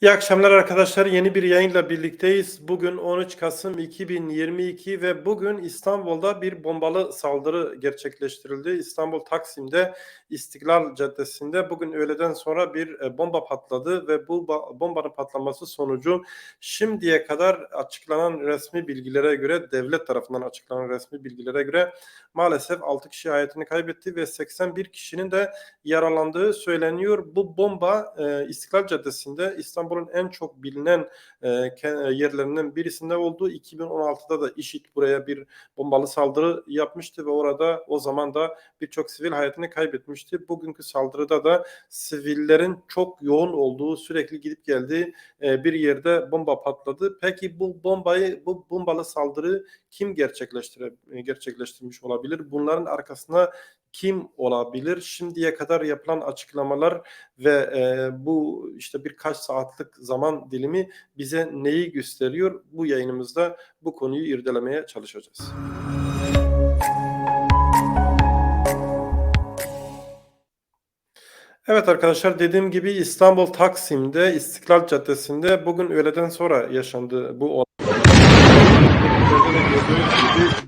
İyi akşamlar arkadaşlar. Yeni bir yayınla birlikteyiz. Bugün 13 Kasım 2022 ve bugün İstanbul'da bir bombalı saldırı gerçekleştirildi. İstanbul Taksim'de İstiklal Caddesi'nde bugün öğleden sonra bir e, bomba patladı ve bu bombanın patlaması sonucu şimdiye kadar açıklanan resmi bilgilere göre devlet tarafından açıklanan resmi bilgilere göre maalesef 6 kişi hayatını kaybetti ve 81 kişinin de yaralandığı söyleniyor. Bu bomba e, İstiklal Caddesi'nde İstanbul İstanbul'un en çok bilinen e, yerlerinden birisinde olduğu 2016'da da IŞİD buraya bir bombalı saldırı yapmıştı ve orada o zaman da birçok sivil hayatını kaybetmişti. Bugünkü saldırıda da sivillerin çok yoğun olduğu, sürekli gidip geldiği e, bir yerde bomba patladı. Peki bu bombayı, bu bombalı saldırı kim gerçekleştire, gerçekleştirmiş olabilir? Bunların arkasında kim olabilir? Şimdiye kadar yapılan açıklamalar ve e, bu işte birkaç saatlik zaman dilimi bize neyi gösteriyor? Bu yayınımızda bu konuyu irdelemeye çalışacağız. Evet arkadaşlar dediğim gibi İstanbul Taksim'de İstiklal Caddesi'nde bugün öğleden sonra yaşandı bu olay.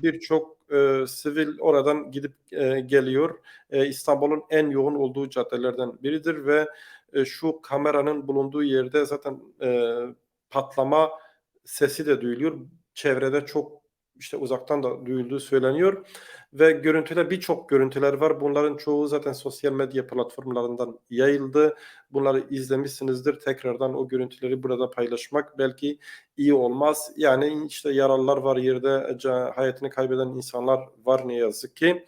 Birçok e, sivil oradan gidip e, geliyor. E, İstanbul'un en yoğun olduğu caddelerden biridir ve e, şu kameranın bulunduğu yerde zaten e, patlama sesi de duyuluyor. Çevrede çok işte uzaktan da duyulduğu söyleniyor ve görüntüler birçok görüntüler var. Bunların çoğu zaten sosyal medya platformlarından yayıldı. Bunları izlemişsinizdir. Tekrardan o görüntüleri burada paylaşmak belki iyi olmaz. Yani işte yaralılar var yerde hayatını kaybeden insanlar var ne yazık ki.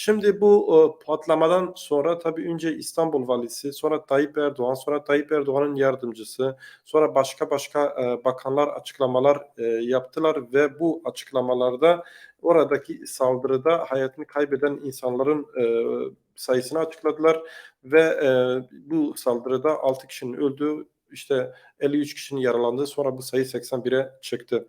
Şimdi bu e, patlamadan sonra tabii önce İstanbul valisi, sonra Tayyip Erdoğan, sonra Tayyip Erdoğan'ın yardımcısı, sonra başka başka e, bakanlar açıklamalar e, yaptılar ve bu açıklamalarda oradaki saldırıda hayatını kaybeden insanların sayısını açıkladılar ve bu saldırıda 6 kişinin öldüğü işte 53 kişinin yaralandığı sonra bu sayı 81'e çıktı.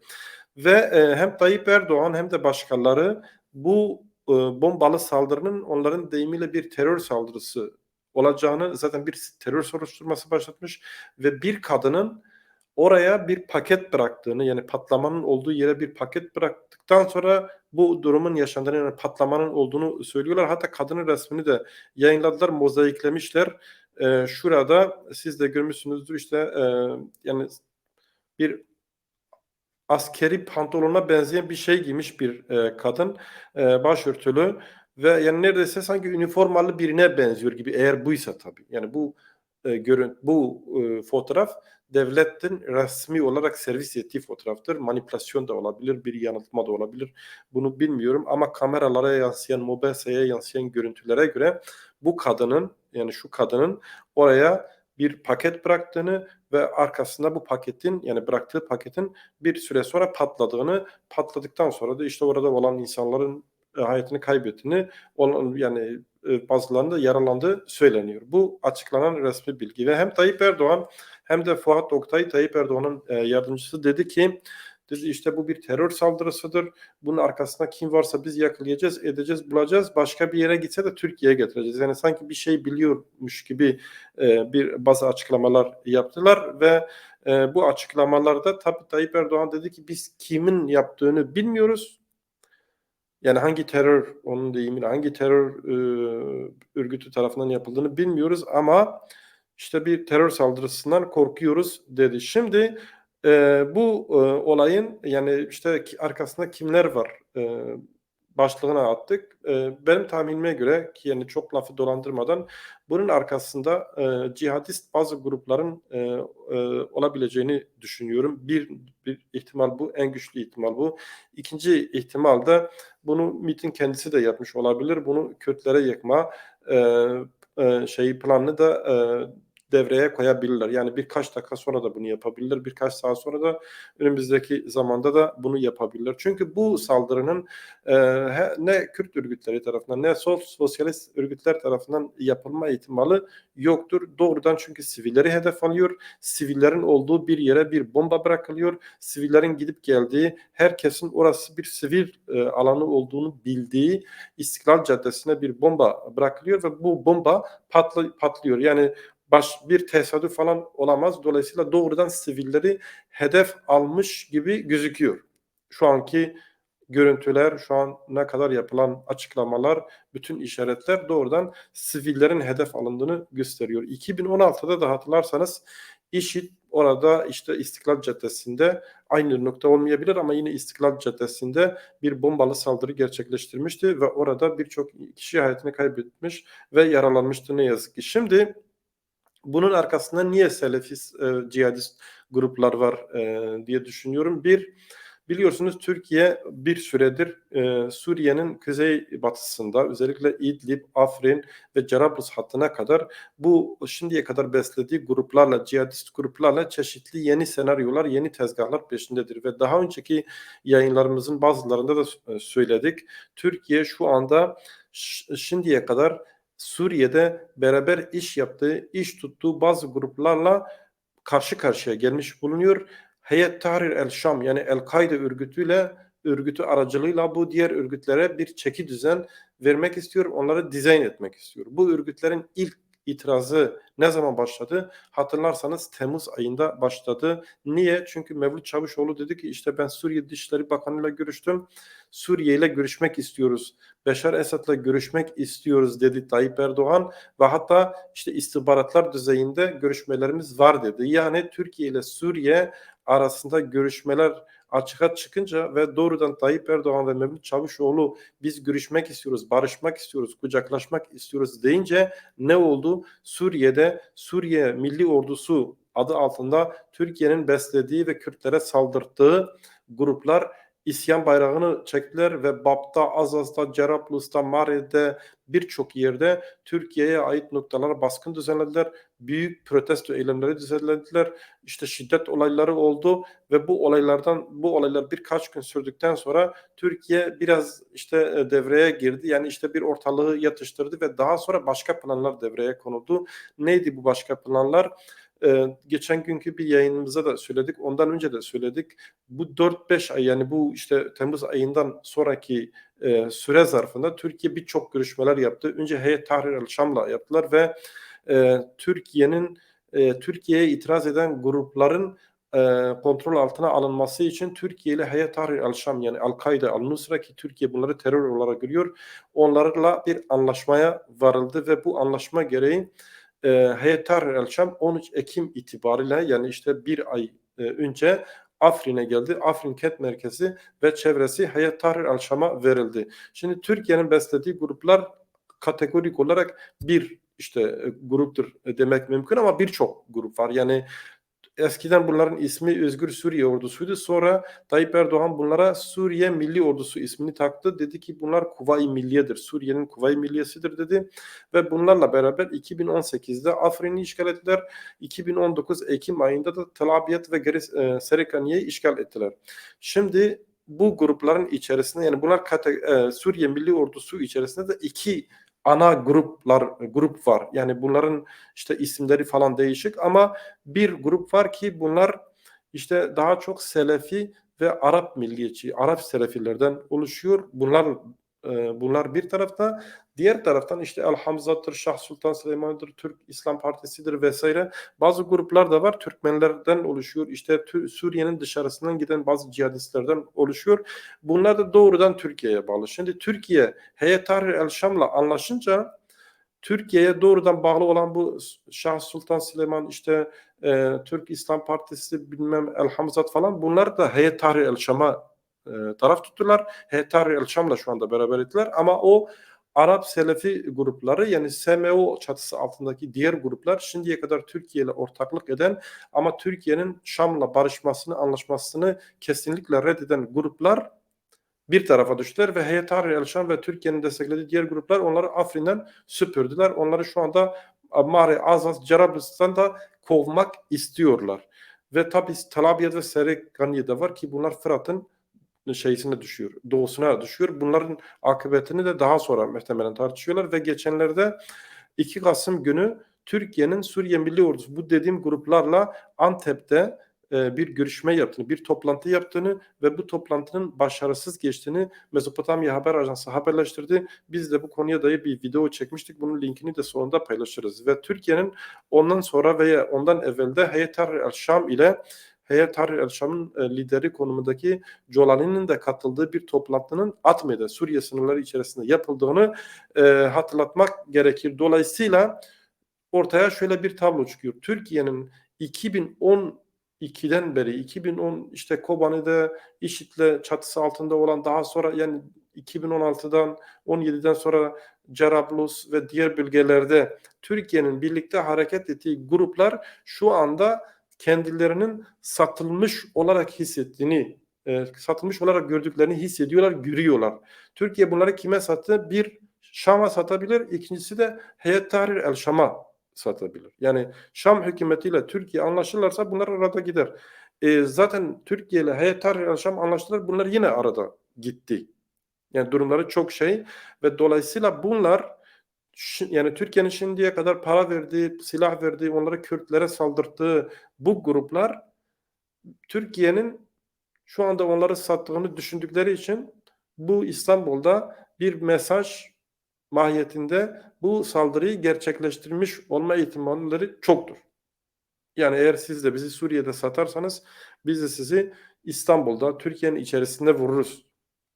Ve hem Tayyip Erdoğan hem de başkaları bu e, bombalı saldırının onların deyimiyle bir terör saldırısı olacağını zaten bir terör soruşturması başlatmış ve bir kadının oraya bir paket bıraktığını yani patlamanın olduğu yere bir paket bıraktıktan sonra bu durumun yaşandığını yani patlamanın olduğunu söylüyorlar. Hatta kadının resmini de yayınladılar, mozaiklemişler. Ee, şurada siz de görmüşsünüzdür işte e, yani bir askeri pantolona benzeyen bir şey giymiş bir e, kadın e, başörtülü ve yani neredeyse sanki üniformalı birine benziyor gibi eğer buysa tabii. Yani bu e, görün bu e, fotoğraf devletin resmi olarak servis ettiği fotoğraftır. Manipülasyon da olabilir, bir yanıltma da olabilir. Bunu bilmiyorum ama kameralara yansıyan, mobilseye yansıyan görüntülere göre bu kadının yani şu kadının oraya bir paket bıraktığını ve arkasında bu paketin yani bıraktığı paketin bir süre sonra patladığını patladıktan sonra da işte orada olan insanların e, hayatını kaybettiğini olan yani e, bazılarında yaralandığı söyleniyor. Bu açıklanan resmi bilgi ve hem Tayyip Erdoğan hem de Fuat Oktay Tayyip Erdoğan'ın e, yardımcısı dedi ki dedi işte bu bir terör saldırısıdır. Bunun arkasında kim varsa biz yakalayacağız, edeceğiz, bulacağız. Başka bir yere gitse de Türkiye'ye getireceğiz. Yani sanki bir şey biliyormuş gibi e, bir bazı açıklamalar yaptılar ve e, bu açıklamalarda tabii Tayyip Erdoğan dedi ki biz kimin yaptığını bilmiyoruz yani hangi terör, onun deyimiyle hangi terör e, örgütü tarafından yapıldığını bilmiyoruz ama işte bir terör saldırısından korkuyoruz dedi. Şimdi e, bu e, olayın yani işte arkasında kimler var? E, başlığına attık. E, benim tahminime göre ki yani çok lafı dolandırmadan bunun arkasında e, cihadist bazı grupların e, e, olabileceğini düşünüyorum. Bir, bir ihtimal bu, en güçlü ihtimal bu. İkinci ihtimal da bunu MIT'in kendisi de yapmış olabilir. Bunu Kürtlere yıkma e, e, şeyi planını da e, devreye koyabilirler. Yani birkaç dakika sonra da bunu yapabilirler. Birkaç saat sonra da önümüzdeki zamanda da bunu yapabilirler. Çünkü bu saldırının e, ne Kürt örgütleri tarafından ne sol sosyalist örgütler tarafından yapılma ihtimali yoktur. Doğrudan çünkü sivilleri hedef alıyor. Sivillerin olduğu bir yere bir bomba bırakılıyor. Sivillerin gidip geldiği, herkesin orası bir sivil e, alanı olduğunu bildiği İstiklal Caddesi'ne bir bomba bırakılıyor ve bu bomba patlı, patlıyor. Yani baş bir tesadüf falan olamaz. Dolayısıyla doğrudan sivilleri hedef almış gibi gözüküyor. Şu anki görüntüler, şu an ne kadar yapılan açıklamalar, bütün işaretler doğrudan sivillerin hedef alındığını gösteriyor. 2016'da da hatırlarsanız IŞİD orada işte İstiklal Caddesi'nde aynı nokta olmayabilir ama yine İstiklal Caddesi'nde bir bombalı saldırı gerçekleştirmişti ve orada birçok kişi hayatını kaybetmiş ve yaralanmıştı ne yazık ki. Şimdi bunun arkasında niye Selefist e, cihadist gruplar var e, diye düşünüyorum. Bir, Biliyorsunuz Türkiye bir süredir e, Suriye'nin kuzey batısında özellikle İdlib, Afrin ve Cerablus hattına kadar bu şimdiye kadar beslediği gruplarla, cihadist gruplarla çeşitli yeni senaryolar, yeni tezgahlar peşindedir. Ve daha önceki yayınlarımızın bazılarında da e, söyledik. Türkiye şu anda şimdiye kadar Suriye'de beraber iş yaptığı, iş tuttuğu bazı gruplarla karşı karşıya gelmiş bulunuyor Heyet Tahrir el Şam yani El-Kaide örgütüyle örgütü aracılığıyla bu diğer örgütlere bir çeki düzen vermek istiyor. Onları dizayn etmek istiyor. Bu örgütlerin ilk itirazı ne zaman başladı? Hatırlarsanız Temmuz ayında başladı. Niye? Çünkü Mevlüt Çavuşoğlu dedi ki işte ben Suriye Dışişleri Bakanı ile görüştüm. Suriye ile görüşmek istiyoruz. Beşar Esad'la görüşmek istiyoruz dedi Tayyip Erdoğan ve hatta işte istihbaratlar düzeyinde görüşmelerimiz var dedi. Yani Türkiye ile Suriye arasında görüşmeler açığa çıkınca ve doğrudan Tayyip Erdoğan ve Mevlüt Çavuşoğlu biz görüşmek istiyoruz, barışmak istiyoruz, kucaklaşmak istiyoruz deyince ne oldu? Suriye'de Suriye Milli Ordusu adı altında Türkiye'nin beslediği ve Kürtlere saldırdığı gruplar isyan bayrağını çektiler ve Bab'da, Azaz'da, Cerablus'ta, Mari'de birçok yerde Türkiye'ye ait noktalara baskın düzenlediler. Büyük protesto eylemleri düzenlediler. İşte şiddet olayları oldu ve bu olaylardan bu olaylar birkaç gün sürdükten sonra Türkiye biraz işte e, devreye girdi. Yani işte bir ortalığı yatıştırdı ve daha sonra başka planlar devreye konuldu. Neydi bu başka planlar? Ee, geçen günkü bir yayınımıza da söyledik. Ondan önce de söyledik. Bu 4-5 ay yani bu işte Temmuz ayından sonraki e, süre zarfında Türkiye birçok görüşmeler yaptı. Önce Heyet Tahrir el Şam'la yaptılar ve e, Türkiye'nin e, Türkiye'ye itiraz eden grupların e, kontrol altına alınması için Türkiye ile Heyet Tahrir el Şam yani Al-Kaide, Al-Nusra ki Türkiye bunları terör olarak görüyor. Onlarla bir anlaşmaya varıldı ve bu anlaşma gereği e, Heyet Tahrir el Şam 13 Ekim itibariyle yani işte bir ay e, önce Afrin'e geldi. Afrin kent merkezi ve çevresi Hayat Tahrir el Şam'a verildi. Şimdi Türkiye'nin beslediği gruplar kategorik olarak bir işte e, gruptur demek mümkün ama birçok grup var. Yani eskiden bunların ismi Özgür Suriye Ordusu'ydu. Sonra Tayyip Erdoğan bunlara Suriye Milli Ordusu ismini taktı. Dedi ki bunlar Kuvayi Milliye'dir. Suriye'nin Kuvayi Milliyesidir dedi. Ve bunlarla beraber 2018'de Afrin'i işgal ettiler. 2019 Ekim ayında da Tel Abyad ve Geri e, Serekaniye'yi işgal ettiler. Şimdi bu grupların içerisinde yani bunlar e, Suriye Milli Ordusu içerisinde de iki ana gruplar grup var. Yani bunların işte isimleri falan değişik ama bir grup var ki bunlar işte daha çok Selefi ve Arap milliyetçi, Arap Selefilerden oluşuyor. Bunlar e, bunlar bir tarafta. Diğer taraftan işte El Hamza'dır, Şah Sultan Süleyman'dır, Türk İslam Partisi'dir vesaire. Bazı gruplar da var. Türkmenlerden oluşuyor. İşte Suriye'nin dışarısından giden bazı cihadistlerden oluşuyor. Bunlar da doğrudan Türkiye'ye bağlı. Şimdi Türkiye Heyet Tahrir El Şam'la anlaşınca Türkiye'ye doğrudan bağlı olan bu Şah Sultan Süleyman işte e, Türk İslam Partisi bilmem El Hamzat falan bunlar da Heyet Tahrir El Şam'a e, taraf tuttular. Tahrir El Şam'la şu anda beraber ettiler ama o Arap Selefi grupları yani SMO çatısı altındaki diğer gruplar şimdiye kadar Türkiye ile ortaklık eden ama Türkiye'nin Şam'la barışmasını, anlaşmasını kesinlikle reddeden gruplar bir tarafa düştüler ve Heyet Tahrir el Şam ve Türkiye'nin desteklediği diğer gruplar onları Afrin'den süpürdüler. Onları şu anda Mare, Azaz, Cerablus'tan da kovmak istiyorlar. Ve tabi Tel Abyad ve Serekaniye'de var ki bunlar Fırat'ın şeysine düşüyor, doğusuna düşüyor. Bunların akıbetini de daha sonra muhtemelen tartışıyorlar ve geçenlerde 2 Kasım günü Türkiye'nin Suriye Milli Ordusu bu dediğim gruplarla Antep'te e, bir görüşme yaptığını, bir toplantı yaptığını ve bu toplantının başarısız geçtiğini Mezopotamya Haber Ajansı haberleştirdi. Biz de bu konuya dair bir video çekmiştik. Bunun linkini de sonunda paylaşırız. Ve Türkiye'nin ondan sonra veya ondan evvelde Heyet Tahrir el-Şam ile Heyet Tahrir el-Şam'ın e, lideri konumundaki Jolani'nin de katıldığı bir toplantının Atme'de Suriye sınırları içerisinde yapıldığını e, hatırlatmak gerekir. Dolayısıyla ortaya şöyle bir tablo çıkıyor. Türkiye'nin 2012'den beri 2010 işte Kobani'de IŞİD'le çatısı altında olan daha sonra yani 2016'dan 17'den sonra Cerablus ve diğer bölgelerde Türkiye'nin birlikte hareket ettiği gruplar şu anda kendilerinin satılmış olarak hissettiğini, e, satılmış olarak gördüklerini hissediyorlar, görüyorlar. Türkiye bunları kime sattı? Bir Şam'a satabilir, ikincisi de Heyet Tahrir el Şam'a satabilir. Yani Şam hükümetiyle Türkiye anlaşırlarsa bunlar arada gider. E, zaten Türkiye ile Heyet Tahrir el Şam anlaştılar, bunlar yine arada gitti. Yani durumları çok şey ve dolayısıyla bunlar yani Türkiye'nin şimdiye kadar para verdiği, silah verdiği, onları Kürtlere saldırdığı bu gruplar Türkiye'nin şu anda onları sattığını düşündükleri için bu İstanbul'da bir mesaj mahiyetinde bu saldırıyı gerçekleştirmiş olma ihtimalleri çoktur. Yani eğer siz de bizi Suriye'de satarsanız biz de sizi İstanbul'da, Türkiye'nin içerisinde vururuz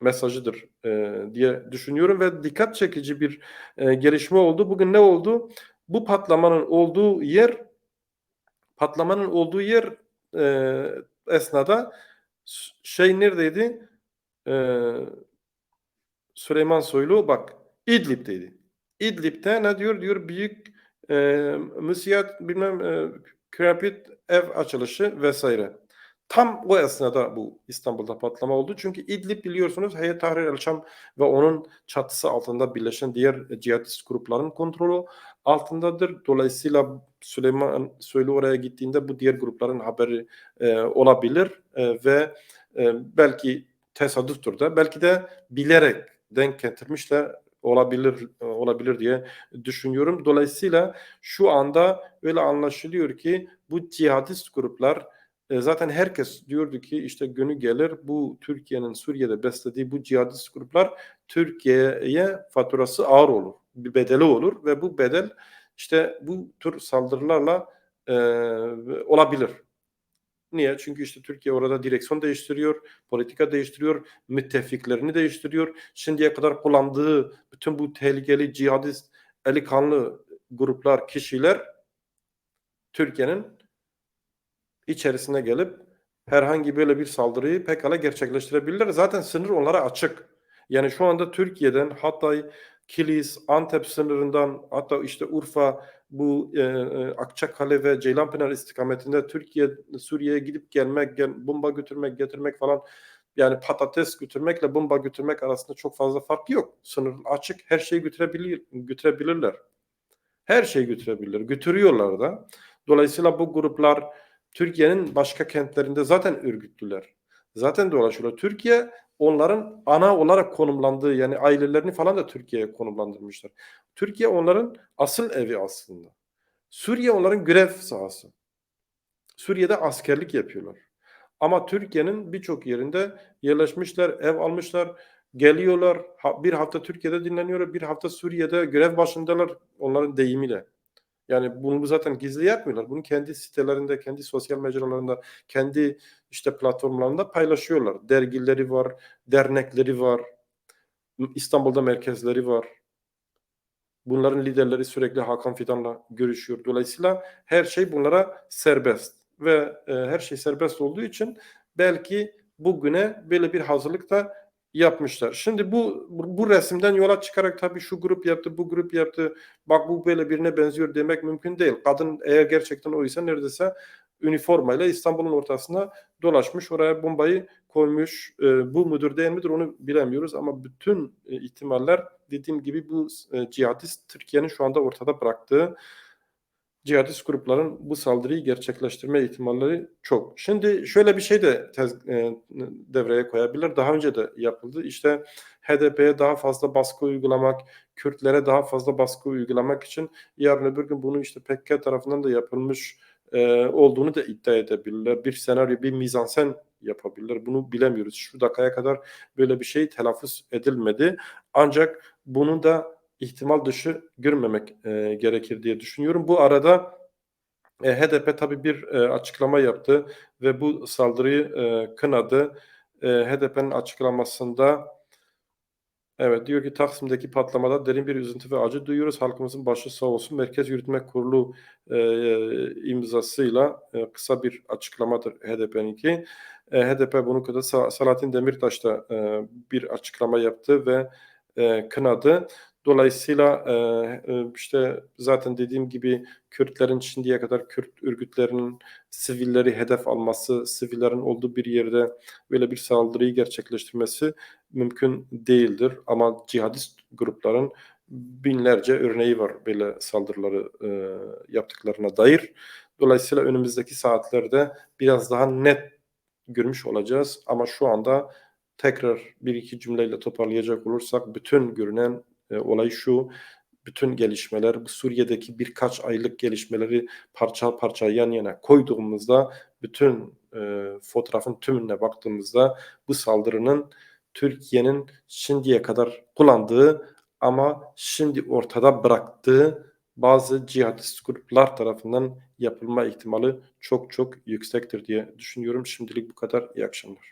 mesajıdır e, diye düşünüyorum ve dikkat çekici bir e, gelişme oldu. Bugün ne oldu? Bu patlamanın olduğu yer patlamanın olduğu yer e, esnada şey neredeydi? E, Süleyman Soylu bak İdlib'teydi. İdlib'te ne diyor? Diyor büyük e, müsiyat bilmem e, krepit ev açılışı vesaire. Tam o esnada bu İstanbul'da patlama oldu. Çünkü İdlib biliyorsunuz Heyet Tahrir el-Şam ve onun çatısı altında birleşen diğer cihatist grupların kontrolü altındadır. Dolayısıyla Süleyman Soylu oraya gittiğinde bu diğer grupların haberi e, olabilir e, ve e, belki tesadüftür de belki de bilerek denk getirmişler olabilir olabilir diye düşünüyorum. Dolayısıyla şu anda öyle anlaşılıyor ki bu cihadist gruplar e, zaten herkes diyordu ki işte günü gelir bu Türkiye'nin Suriye'de beslediği bu cihadist gruplar Türkiye'ye faturası ağır olur. Bir bedeli olur ve bu bedel işte bu tür saldırılarla e, olabilir. Niye? Çünkü işte Türkiye orada direksiyon değiştiriyor, politika değiştiriyor, müttefiklerini değiştiriyor. Şimdiye kadar kullandığı bütün bu tehlikeli cihadist, eli kanlı gruplar, kişiler Türkiye'nin içerisine gelip herhangi böyle bir saldırıyı pekala gerçekleştirebilirler. Zaten sınır onlara açık. Yani şu anda Türkiye'den Hatay, Kilis, Antep sınırından hatta işte Urfa, bu e, e, Akçakale ve Ceylanpınar istikametinde Türkiye, Suriye'ye gidip gelmek, gel, bomba götürmek, getirmek falan yani patates götürmekle bomba götürmek arasında çok fazla fark yok. Sınır açık, her şeyi götürebilir, götürebilirler. Her şeyi götürebilirler, götürüyorlar da. Dolayısıyla bu gruplar Türkiye'nin başka kentlerinde zaten örgütlüler. Zaten dolaşıyorlar. Türkiye onların ana olarak konumlandığı yani ailelerini falan da Türkiye'ye konumlandırmışlar. Türkiye onların asıl evi aslında. Suriye onların görev sahası. Suriye'de askerlik yapıyorlar. Ama Türkiye'nin birçok yerinde yerleşmişler, ev almışlar, geliyorlar. Bir hafta Türkiye'de dinleniyorlar, bir hafta Suriye'de görev başındalar onların deyimiyle. Yani bunu zaten gizli yapmıyorlar. Bunu kendi sitelerinde, kendi sosyal mecralarında, kendi işte platformlarında paylaşıyorlar. Dergileri var, dernekleri var, İstanbul'da merkezleri var. Bunların liderleri sürekli Hakan Fidan'la görüşüyor. Dolayısıyla her şey bunlara serbest ve e, her şey serbest olduğu için belki bugüne böyle bir hazırlık da yapmışlar. Şimdi bu bu resimden yola çıkarak tabii şu grup yaptı, bu grup yaptı. Bak bu böyle birine benziyor demek mümkün değil. Kadın eğer gerçekten oysa neredeyse üniformayla İstanbul'un ortasına dolaşmış. Oraya bombayı koymuş. E, bu mudur değil midir onu bilemiyoruz ama bütün e, ihtimaller dediğim gibi bu e, cihadist Türkiye'nin şu anda ortada bıraktığı cihadist grupların bu saldırıyı gerçekleştirme ihtimalleri çok. Şimdi şöyle bir şey de tez, e, devreye koyabilir. Daha önce de yapıldı. İşte HDP'ye daha fazla baskı uygulamak, Kürtlere daha fazla baskı uygulamak için yarın öbür gün bunu işte PKK tarafından da yapılmış eee, olduğunu da iddia edebilirler. Bir senaryo, bir mizansen yapabilirler. Bunu bilemiyoruz. Şu dakikaya kadar böyle bir şey telaffuz edilmedi. Ancak bunu da ihtimal dışı görmemek, eee, gerekir diye düşünüyorum. Bu arada, eee, HDP tabii bir, eee, açıklama yaptı ve bu saldırıyı, eee, kınadı. Eee, HDP'nin açıklamasında Evet, diyor ki Taksim'deki patlamada derin bir üzüntü ve acı duyuyoruz. Halkımızın başı sağ olsun. Merkez Yürütme Kurulu eee, imzasıyla eee, kısa bir açıklamadır HDP'ninki. Eee, HDP bunu kınadı. Sa- Selahattin Demirtaş da eee, bir açıklama yaptı ve eee, kınadı. Dolayısıyla eee, eee, işte zaten dediğim gibi Kürtlerin şimdiye kadar Kürt örgütlerinin sivilleri hedef alması, sivillerin olduğu bir yerde böyle bir saldırıyı gerçekleştirmesi mümkün değildir. Ama cihadist grupların binlerce örneği var böyle saldırıları e, yaptıklarına dair. Dolayısıyla önümüzdeki saatlerde biraz daha net görmüş olacağız. Ama şu anda tekrar bir iki cümleyle toparlayacak olursak bütün görünen e, olay şu. Bütün gelişmeler, Suriye'deki birkaç aylık gelişmeleri parça parça yan yana koyduğumuzda bütün e, fotoğrafın tümüne baktığımızda bu saldırının Türkiye'nin şimdiye kadar kullandığı ama şimdi ortada bıraktığı bazı cihadist gruplar tarafından yapılma ihtimali çok çok yüksektir diye düşünüyorum. Şimdilik bu kadar. İyi akşamlar.